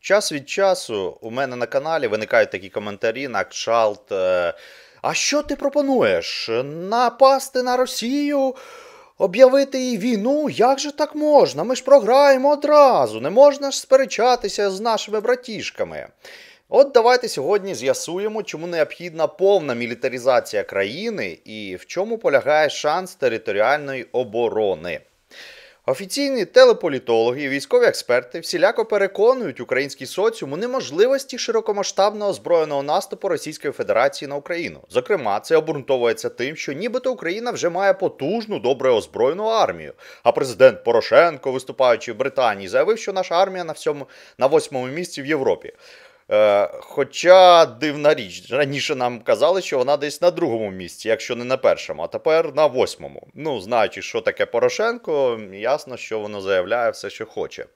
Час від часу у мене на каналі виникають такі коментарі на кшалт. е, А що ти пропонуєш? Напасти на Росію? Об'явити їй війну? Як же так можна? Ми ж програємо одразу. Не можна ж сперечатися з нашими братішками. От давайте сьогодні з'ясуємо, чому необхідна повна мілітаризація країни і в чому полягає шанс територіальної оборони. Офіційні телеполітологи і військові експерти всіляко переконують український соціум у неможливості широкомасштабного збройного наступу Російської Федерації на Україну. Зокрема, це обґрунтовується тим, що нібито Україна вже має потужну, добре озброєну армію. А президент Порошенко, виступаючи в Британії, заявив, що наша армія на всьому на восьмому місці в Європі. Е, Хоча дивна річ, раніше нам казали, що вона десь на другому місці, якщо не на першому, а тепер на восьмому. Ну, знаючи, що таке Порошенко, ясно, що воно заявляє все, що хоче.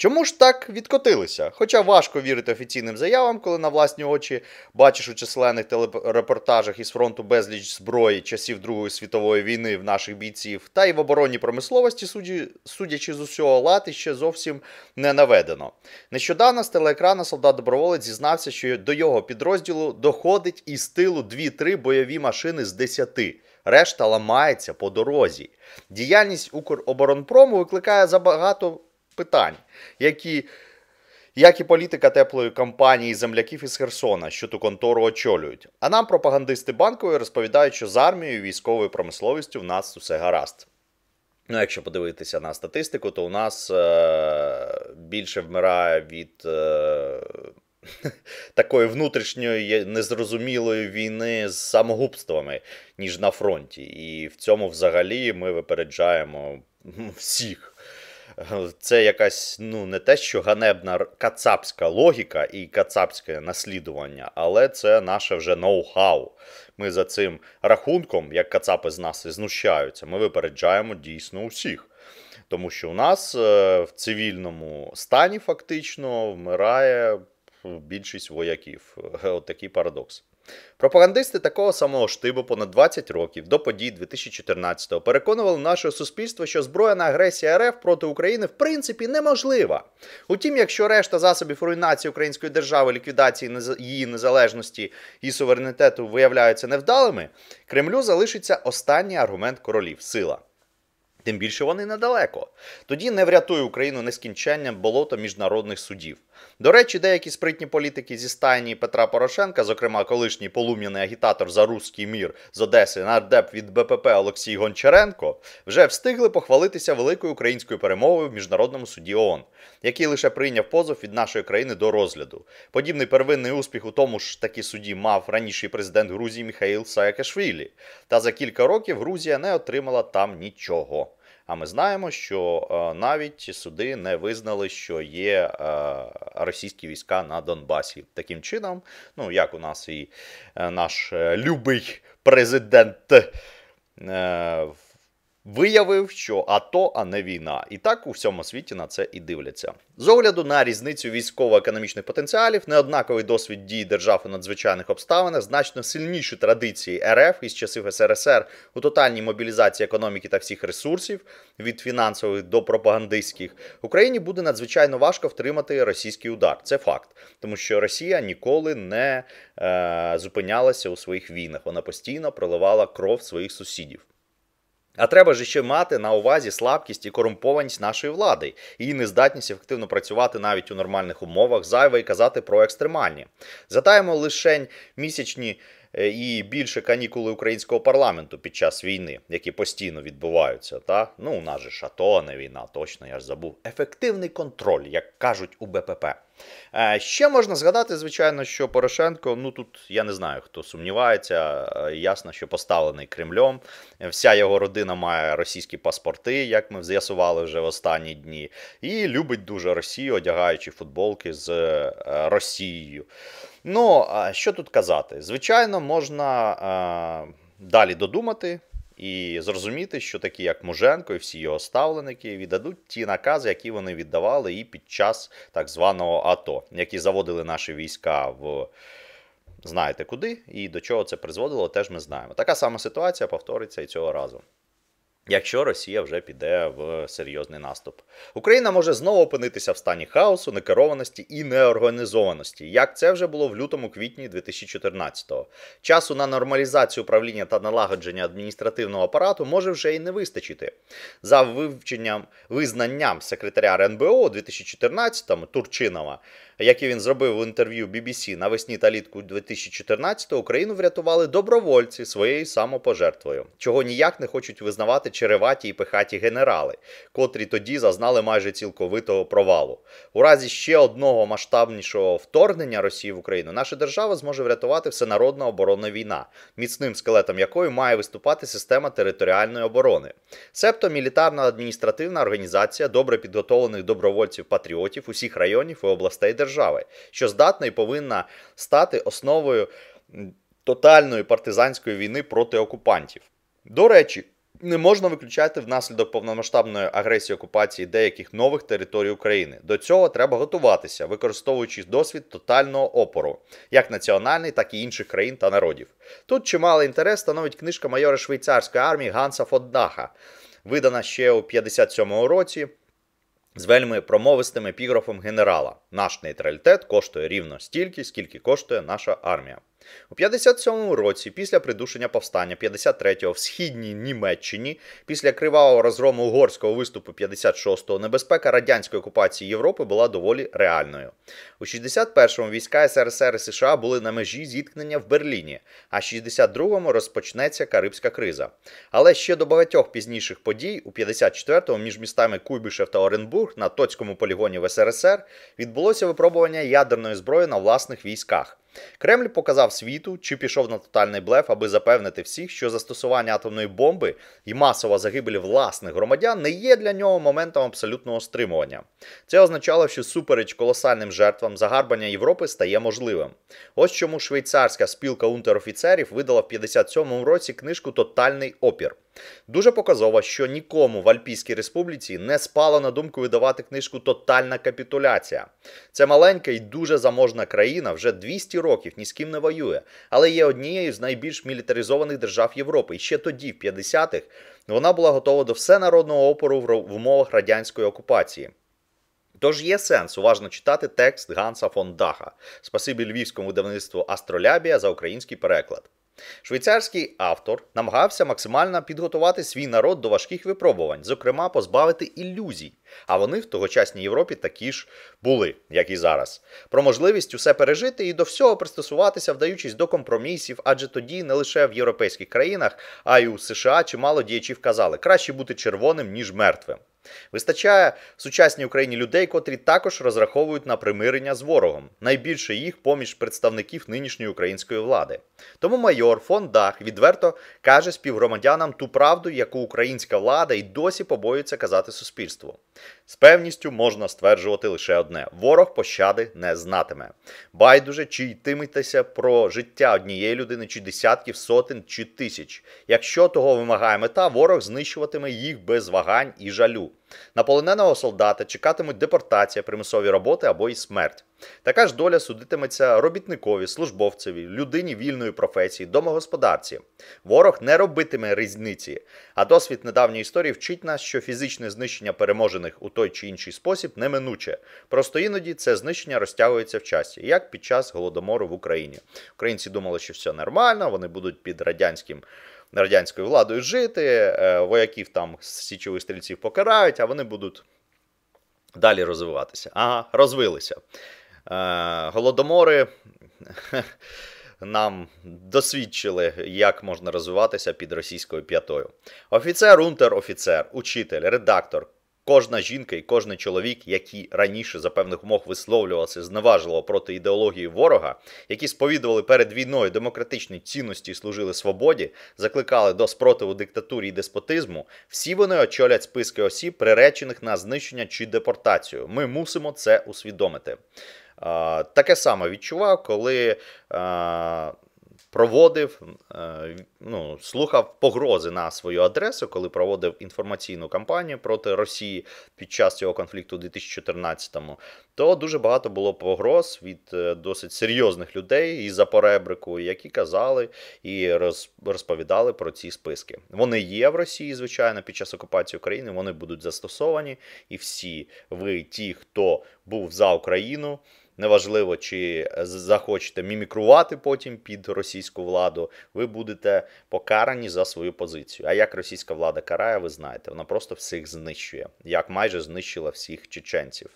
Чому ж так відкотилися? Хоча важко вірити офіційним заявам, коли на власні очі бачиш у численних телерепортажах із фронту безліч зброї часів Другої світової війни в наших бійців, та й в оборонній промисловості, суді- судячи з усього лати, ще зовсім не наведено. Нещодавно з телеекрану солдат доброволець зізнався, що до його підрозділу доходить із тилу 2-3 бойові машини з 10. Решта ламається по дорозі. Діяльність Укроборонпрому викликає забагато питань, які, як і політика теплої компанії земляків із Херсона, що ту контору очолюють. А нам пропагандисти банкової розповідають, що з армією і військовою промисловістю в нас усе гаразд. Ну, якщо подивитися на статистику, то у нас е- більше вмирає від е- такої внутрішньої незрозумілої війни з самогубствами, ніж на фронті. І в цьому взагалі ми випереджаємо всіх. Це якась ну не те, що ганебна кацапська логіка і кацапське наслідування, але це наше вже ноу-хау. Ми за цим рахунком, як кацапи з нас і знущаються, ми випереджаємо дійсно усіх. Тому що у нас е, в цивільному стані фактично вмирає більшість вояків. От такий парадокс. Пропагандисти такого самого штибу понад 20 років до подій 2014-го переконували наше суспільство, що збройна агресія РФ проти України в принципі неможлива. Утім, якщо решта засобів руйнації української держави, ліквідації її незалежності і суверенітету виявляються невдалими, Кремлю залишиться останній аргумент королів сила. Тим більше вони недалеко. Тоді не врятує Україну нескінченням болото міжнародних судів. До речі, деякі спритні політики зі стайні Петра Порошенка, зокрема колишній полум'яний агітатор за руський мір з Одеси, нардеп від БПП Олексій Гончаренко, вже встигли похвалитися великою українською перемогою в міжнародному суді ООН, який лише прийняв позов від нашої країни до розгляду. Подібний первинний успіх у тому ж таки суді мав раніший президент Грузії Міхаїл Саакашвілі. Та за кілька років Грузія не отримала там нічого. А ми знаємо, що е, навіть суди не визнали, що є е, російські війська на Донбасі. Таким чином, ну як у нас і е, наш любий президент виявив, що АТО, а не війна. І так у всьому світі на це і дивляться. З огляду на різницю військово-економічних потенціалів, неоднаковий досвід дій держав у надзвичайних обставинах, значно сильніші традиції РФ із часів СРСР у тотальній мобілізації економіки та всіх ресурсів від фінансових до пропагандистських, Україні буде надзвичайно важко втримати російський удар. Це факт, тому що Росія ніколи не е, зупинялася у своїх війнах. Вона постійно проливала кров своїх сусідів. А треба ж ще мати на увазі слабкість і корумпованість нашої влади, її нездатність ефективно працювати навіть у нормальних умовах, зайве і казати про екстремальні. Задаємо лише місячні е, і більше канікули українського парламенту під час війни, які постійно відбуваються. Та? Ну, у нас же ж АТО, а не війна, точно, я ж забув. Ефективний контроль, як кажуть у БПП. Е, Ще можна згадати, звичайно, що Порошенко, ну тут я не знаю, хто сумнівається, е, ясно, що поставлений Кремлем. Вся його родина має російські паспорти, як ми з'ясували вже в останні дні, і любить дуже Росію, одягаючи футболки з е, Росією. Ну, що тут казати? Звичайно, можна далі додумати. І зрозуміти, що такі, як Муженко і всі його ставленики, віддадуть ті накази, які вони віддавали і під час так званого АТО, які заводили наші війська в знаєте куди, і до чого це призводило, теж ми знаємо. Така сама ситуація повториться і цього разу. Якщо Росія вже піде в серйозний наступ, Україна може знову опинитися в стані хаосу, некерованості і неорганізованості, як це вже було в лютому-квітні 2014-го. Часу на нормалізацію управління та налагодження адміністративного апарату може вже і не вистачити. За вивченням визнанням секретаря РНБО у 2014-му Турчинова, яке він зробив в інтерв'ю BBC навесні та літку 2014-го, Україну врятували добровольці своєю самопожертвою, чого ніяк не хочуть визнавати череваті і пихаті генерали, котрі тоді зазнали майже цілковитого провалу. У разі ще одного масштабнішого вторгнення Росії в Україну наша держава зможе врятувати всенародна оборонна війна, міцним скелетом якої має виступати система територіальної оборони. Себто мілітарна адміністративна організація добре підготовлених добровольців-патріотів усіх районів і областей держави, що здатна і повинна стати основою тотальної партизанської війни проти окупантів. До речі, не можна виключати внаслідок повномасштабної агресії окупації деяких нових територій України. До цього треба готуватися, використовуючи досвід тотального опору, як національний, так і інших країн та народів. Тут чималий інтерес становить книжка майора швейцарської армії Ганса Фоддаха, видана ще у 57-му році. З вельми промовистим епіграфом генерала: наш нейтралітет коштує рівно стільки, скільки коштує наша армія. У 57-му році, після придушення повстання 53-го в східній Німеччині, після кривавого розгрому угорського виступу 56-го, небезпека радянської окупації Європи була доволі реальною. У 61-му війська СРСР і США були на межі зіткнення в Берліні, а в 62-му розпочнеться Карибська криза. Але ще до багатьох пізніших подій, у 54-му між містами Куйбишев та Оренбург на Тоцькому полігоні в СРСР відбулося випробування ядерної зброї на власних військах. Кремль показав світу, чи пішов на тотальний блеф, аби запевнити всіх, що застосування атомної бомби і масова загибель власних громадян не є для нього моментом абсолютного стримування. Це означало, що супереч колосальним жертвам загарбання Європи стає можливим. Ось чому швейцарська спілка унтерофіцерів видала в 57-му році книжку Тотальний опір. Дуже показово, що нікому в Альпійській республіці не спало на думку видавати книжку Тотальна капітуляція. Це маленька і дуже заможна країна вже 200 років ні з ким не воює, але є однією з найбільш мілітаризованих держав Європи. І ще тоді, в 50-х, вона була готова до всенародного опору в умовах радянської окупації. Тож є сенс уважно читати текст Ганса фон Даха. Спасибі львівському видавництву Астролябія за український переклад. Швейцарський автор намагався максимально підготувати свій народ до важких випробувань, зокрема, позбавити ілюзій. А вони в тогочасній Європі такі ж були, як і зараз. Про можливість усе пережити і до всього пристосуватися, вдаючись до компромісів, адже тоді не лише в європейських країнах, а й у США чимало діячів казали, краще бути червоним, ніж мертвим. Вистачає в сучасній Україні людей, котрі також розраховують на примирення з ворогом. Найбільше їх поміж представників нинішньої української влади. Тому майор фон Дах відверто каже співгромадянам ту правду, яку українська влада й досі побоюється казати суспільству. З певністю можна стверджувати лише одне: ворог пощади не знатиме. Байдуже, чи йтиметеся про життя однієї людини, чи десятків, сотень, чи тисяч. Якщо того вимагає мета, ворог знищуватиме їх без вагань і жалю. На полоненого солдата чекатимуть депортація, примусові роботи або й смерть. Така ж доля судитиметься робітникові, службовцеві, людині вільної професії, домогосподарці. Ворог не робитиме різниці, а досвід недавньої історії вчить нас, що фізичне знищення переможених у той чи інший спосіб неминуче. Просто іноді це знищення розтягується в часі, як під час голодомору в Україні. Українці думали, що все нормально, вони будуть під радянським радянською владою жити, е, вояків там січових стрільців покарають, а вони будуть далі розвиватися. Ага, розвилися. Е, голодомори. Нам досвідчили, як можна розвиватися під російською п'ятою. Офіцер, унтер-офіцер, учитель, редактор, Кожна жінка і кожен чоловік, які раніше за певних умов висловлювалися зневажливо проти ідеології ворога, які сповідували перед війною демократичні цінності і служили свободі, закликали до спротиву диктатурі і деспотизму, всі вони очолять списки осіб, приречених на знищення чи депортацію. Ми мусимо це усвідомити. Таке саме відчував, коли проводив, е, ну, слухав погрози на свою адресу, коли проводив інформаційну кампанію проти Росії під час цього конфлікту у 2014-му, то дуже багато було погроз від е, досить серйозних людей із за поребрику, які казали і розповідали про ці списки. Вони є в Росії, звичайно, під час окупації України. Вони будуть застосовані, і всі ви, ті, хто був за Україну. Неважливо, чи захочете мімікрувати потім під російську владу, ви будете покарані за свою позицію. А як російська влада карає, ви знаєте, вона просто всіх знищує, як майже знищила всіх чеченців.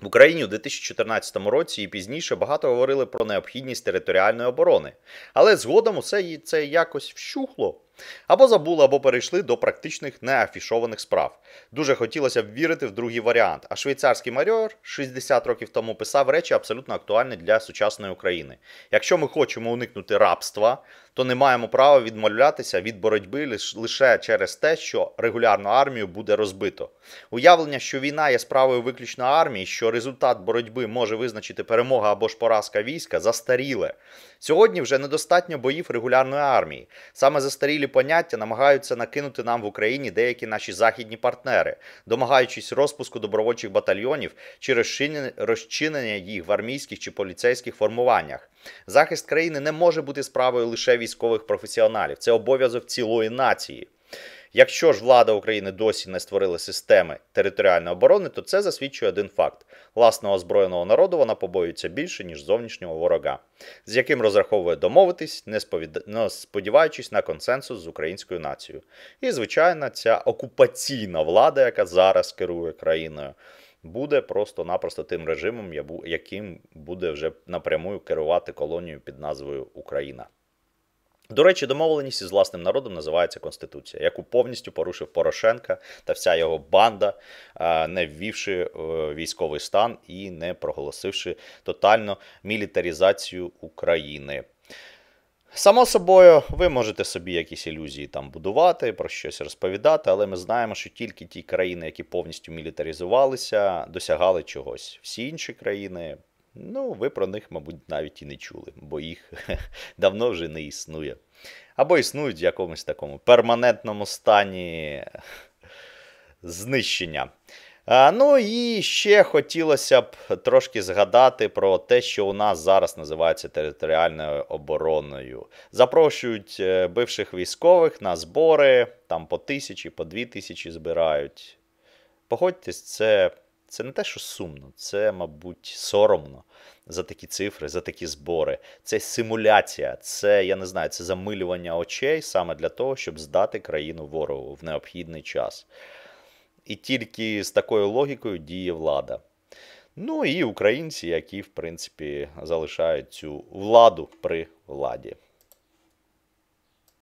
В Україні у 2014 році і пізніше багато говорили про необхідність територіальної оборони, але згодом усе це якось вщухло. Або забули, або перейшли до практичних неафішованих справ. Дуже хотілося б вірити в другий варіант. А швейцарський майор 60 років тому писав речі абсолютно актуальні для сучасної України. Якщо ми хочемо уникнути рабства, то не маємо права відмовлятися від боротьби лише через те, що регулярну армію буде розбито. Уявлення, що війна є справою виключно армії, що результат боротьби може визначити перемога або ж поразка війська, застаріле. Сьогодні вже недостатньо боїв регулярної армії. Саме застарілі поняття намагаються накинути нам в Україні деякі наші західні партнери, домагаючись розпуску добровольчих батальйонів чи розчинення їх в армійських чи поліцейських формуваннях. Захист країни не може бути справою лише військових професіоналів, це обов'язок цілої нації. Якщо ж влада України досі не створила системи територіальної оборони, то це засвідчує один факт: власного озброєного народу вона побоюється більше, ніж зовнішнього ворога, з яким розраховує домовитись, не, сповід... не сподіваючись на консенсус з українською нацією. І, звичайно, ця окупаційна влада, яка зараз керує країною. Буде просто-напросто тим режимом, яким буде вже напряму керувати колонією під назвою Україна. До речі, домовленість із власним народом називається Конституція, яку повністю порушив Порошенка та вся його банда, не ввівши е, військовий стан і не проголосивши тотальну мілітарізацію України. Само собою, ви можете собі якісь ілюзії там будувати, про щось розповідати, але ми знаємо, що тільки ті країни, які повністю мілітаризувалися, досягали чогось. Всі інші країни Ну, ви про них, мабуть, навіть і не чули, бо їх давно вже не існує. Або існують в якомусь такому перманентному стані знищення. А, Ну і ще хотілося б трошки згадати про те, що у нас зараз називається територіальною обороною. Запрошують е, бивших військових на збори, там по тисячі, по дві тисячі збирають. Погодьтесь, це це не те, що сумно, це, мабуть, соромно за такі цифри, за такі збори. Це симуляція, це, я не знаю, це замилювання очей саме для того, щоб здати країну ворогу в необхідний час. І тільки з такою логікою діє влада. Ну і українці, які, в принципі, залишають цю владу при владі.